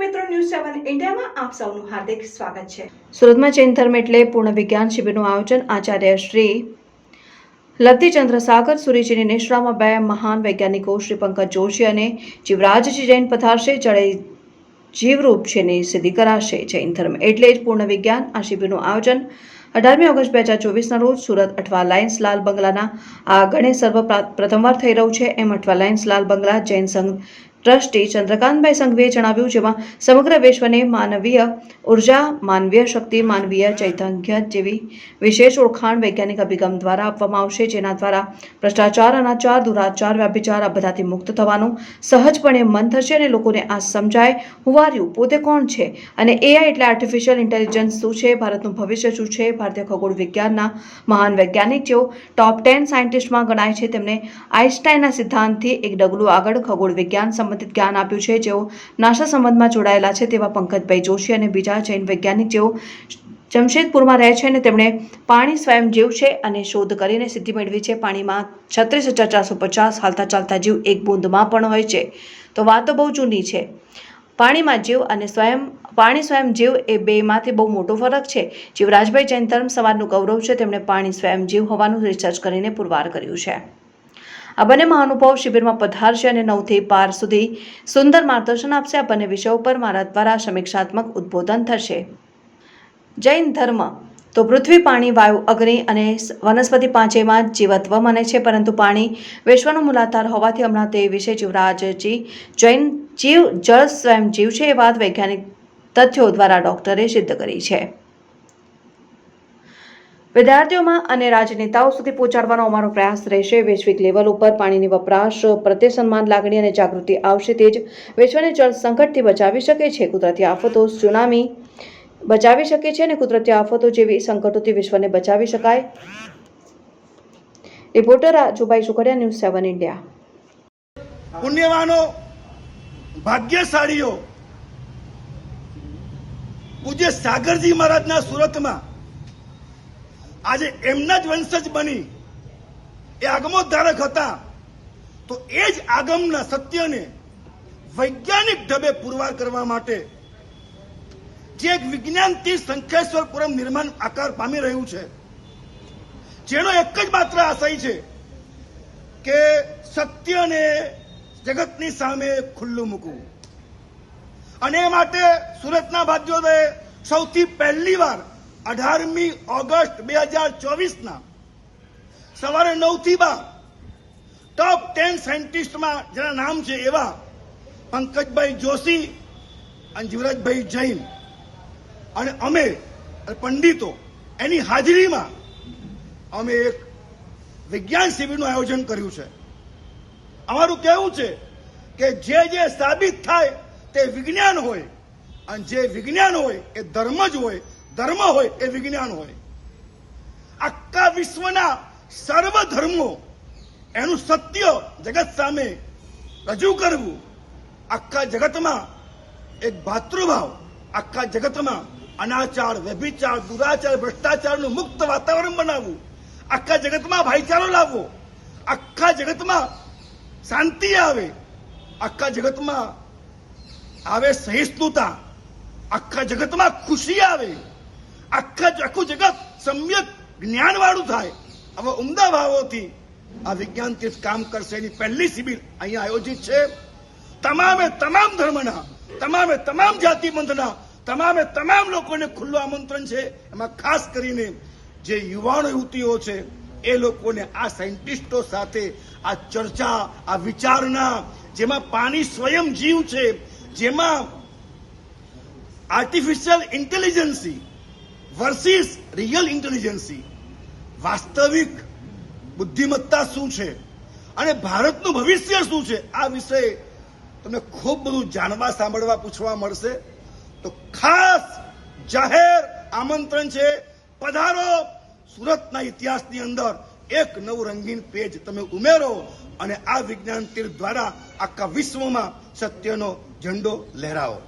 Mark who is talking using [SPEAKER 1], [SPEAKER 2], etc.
[SPEAKER 1] મિત્રો ન્યૂઝ સેવન ઇન્ડિયામાં આપ સૌનું હાર્દિક સ્વાગત છે.
[SPEAKER 2] સુરતમાં જૈન ધર્મ એટલે પૂર્ણ વિજ્ઞાન શિબિરનું આયોજન. આચાર્ય શ્રી લબ્ધિચંદ્ર સાગર, સુરીજીની નિષ્ઠામાં બે મહાન વૈજ્ઞાનિકો, શ્રી પંકજ જોશી અને જીવરાજજી જૈન પધારશે. જડે જીવરૂપ છેની સિદ્ધિ કરાશે જૈન ધર્મ એટલે જ પૂર્ણ વિજ્ઞાન. આ શિબિરનું આયોજન અઢારમી ઓગસ્ટ બે હજાર ચોવીસના રોજ સુરત અઠવા લાયન્સ લાલ બંગલાના આ ગણે સર્વ પ્રથમવાર થઈ રહ્યું છે. એમ અઠવા લાયન્સ લાલ બંગલા જૈન સંઘ ટ્રસ્ટી ચંદ્રકાંતભાઈ સંઘવીએ જણાવ્યું, જેમાં સમગ્ર વિશ્વને માનવીય ઊર્જા, માનવીય શક્તિ, માનવીય ચૈતન્ય જેવી વિશેષ ઓળખાણ વૈજ્ઞાનિક અભિગમ દ્વારા આપવામાં આવશે, જેના દ્વારા ભ્રષ્ટાચાર, અનાચાર, દુરાચાર, વ્યાભિચાર આ બધાથી મુક્ત થવાનું સહજપણે મન થશે અને લોકોને આ સમજાય હુવાર્યું પોતે કોણ છે? અને એઆઈ એટલે આર્ટિફિશિયલ ઇન્ટેલિજન્સ શું છે? ભારતનું ભવિષ્ય શું છે? ભારતીય ખગોળ વિજ્ઞાનના મહાન વૈજ્ઞાનિક જેઓ ટોપ ટેન સાયન્ટિસ્ટમાં ગણાય છે. તેમણે આઈન્સ્ટાઈનના સિદ્ધાંતથી એક ડગલું આગળ ખગોળ વિજ્ઞાન સંબંધિત જ્ઞાન આપ્યું છે. જેઓ નાસા સંબંધમાં જોડાયેલા છે તેવા પંકજભાઈ જોશી અને બીજા જૈન વૈજ્ઞાનિક જેઓ જમશેદપુરમાં રહે છે અને તેમણે પાણી સ્વયં જીવ છે અને શોધ કરીને સિદ્ધિ મેળવી છે. પાણીમાં છત્રીસ હજાર ચારસો પચાસ હાલતા ચાલતા જીવ એક બૂંદમાં પણ હોય છે. તો વાતો બહુ જૂની છે. પાણીમાં જીવ અને સ્વયં, પાણી સ્વયં જીવ એ બેમાંથી બહુ મોટો ફરક છે. જીવરાજભાઈ જૈન ધર્મ સમાજનું ગૌરવ છે. તેમણે પાણી સ્વયં જીવ હોવાનું રિસર્ચ કરીને પુરવાર કર્યું છે. આ બંને મહાનુભાવ શિબિરમાં પધારશે અને નવથી બાર સુધી સુંદર માર્ગદર્શન આપશે. આ બંને વિષયો પર મારા દ્વારા સમીક્ષાત્મક ઉદ્બોધન થશે. જૈન ધર્મ. તો પૃથ્વી, પાણી, વાયુ, અગ્નિ અને વનસ્પતિ પાંચેમાં જીવત્વ મને છે, પરંતુ પાણી વિશ્વનો મૂલાધાર હોવાથી હમણાં તે વિશે જીવરાજજી જૈન જીવ, જળ સ્વયં જીવ છે એ વાત વૈજ્ઞાનિક તથ્યો દ્વારા ડોક્ટરે સિદ્ધ કરી છે. વિદ્યાર્થીઓમાં અને રાજનેતાઓ સુધી પહોંચાડવાનો અમારો પ્રયાસ રહેશે. વૈશ્વિક લેવલ ઉપર પાણીની વપરાશ પ્રત્યે સન્માન, લાગણી અને જાગૃતિ આવશે. તે જ વિશ્વને જળ સંકટથી બચાવી શકે છે. કુદરતી આફતો, સુનામી બચાવી શકે છે અને કુદરતી આફતો જેવી સંકટોથી વિશ્વને બચાવી શકાય. Reporter Rajubhai Sukhadia, News Seven India.
[SPEAKER 3] પુણ્યવાનો, ભાગ્યશાળીઓ. પૂજ્ય સાગરજી મહારાજના સુરતમાં આજે એમના જ વંશજ બની. એ આગમોદ્ધારક હતા. તો એ જ આગમના સત્યને વૈજ્ઞાનિક ઢબે પુરવાર કરવા માટે જે એક વિજ્ઞાનથી શંખેશ્વરપુરમ નિર્માણ આકાર પામી રહ્યું છે. જેનો એક જ માત્ર આશય છે કે સત્યને જગતની સામે ખુલ્લું મૂકવું. અને એ માટે સુરતના ભાગ્યોદયે સૌથી પહેલી વાર અઢારમી ઓગસ્ટ બે હજાર ચોવીસના સવારે નવથી બાર ટોપ ટેન સાયન્ટિસ્ટમાં જેના નામ છે એવા પંકજભાઈ જોશી અને જીવરાજભાઈ જૈન અને અમે પંડિતો એની હાજરીમાં અમે એક વિજ્ઞાન શિબિરનું આયોજન કર્યું છે. અમારું કહેવું છે કે જે જે સાબિત થાય તે વિજ્ઞાન હોય અને જે વિજ્ઞાન હોય એ ધર્મ જ હોય ધર્મ હોય એ વિજ્ઞાન હોય. આખા વિશ્વના સર્વ ધર્મો એનું સત્ય જગત સામે રજૂ કરવું. આખા જગતમાં એક ભાતૃભાવ, આખા જગતમાં અનાચાર, વ્યભિચાર, દુરાચાર, ભ્રષ્ટાચારનું મુક્ત વાતાવરણ બનાવવું. આખા જગતમાં ભાઈચારો લાવવો. આખા જગતમાં શાંતિ આવે. આખા જગતમાં આવે સહિષ્ણુતા. આખા જગતમાં ખુશી આવે. આખા આખું જગત સમ્યક જ્ઞાનવાળું થાય. આવા ઉમદા ભાવોથી આ વિજ્ઞાન તીર્થ કામ કરશે એની પહેલી શિબિર અહીંયા આયોજિત છે. તમામે તમામ ધર્મના, તમામે તમામ જાતિ પંથના તમામે તમામ લોકોને ખુલ્લું આમંત્રણ છે. એમાં ખાસ કરીને જે યુવાનો યુવતીઓ છે, એ લોકોને આ સાયન્ટિસ્ટો સાથે આ ચર્ચા, આ વિચારના જેમાં પાણી સ્વયં જીવ છે, જેમાં artificial intelligence versus real intelligence વાસ્તવિક બુદ્ધિમત્તા શું છે? અને ભારતનું ભવિષ્ય શું છે? આ વિષય તમને ખૂબ બધું જાણવા, સાંભળવા, પૂછવા મળશે. તો ખાસ જાહેર આમંત્રણ છે, પધારો સુરતના ઇતિહાસની અંદર એક નવું રંગીન પેજ તમે ઉમેરો અને આ વિજ્ઞાન તીર્થ દ્વારા આખા વિશ્વમાં સત્યનો ઝંડો લહેરાવો.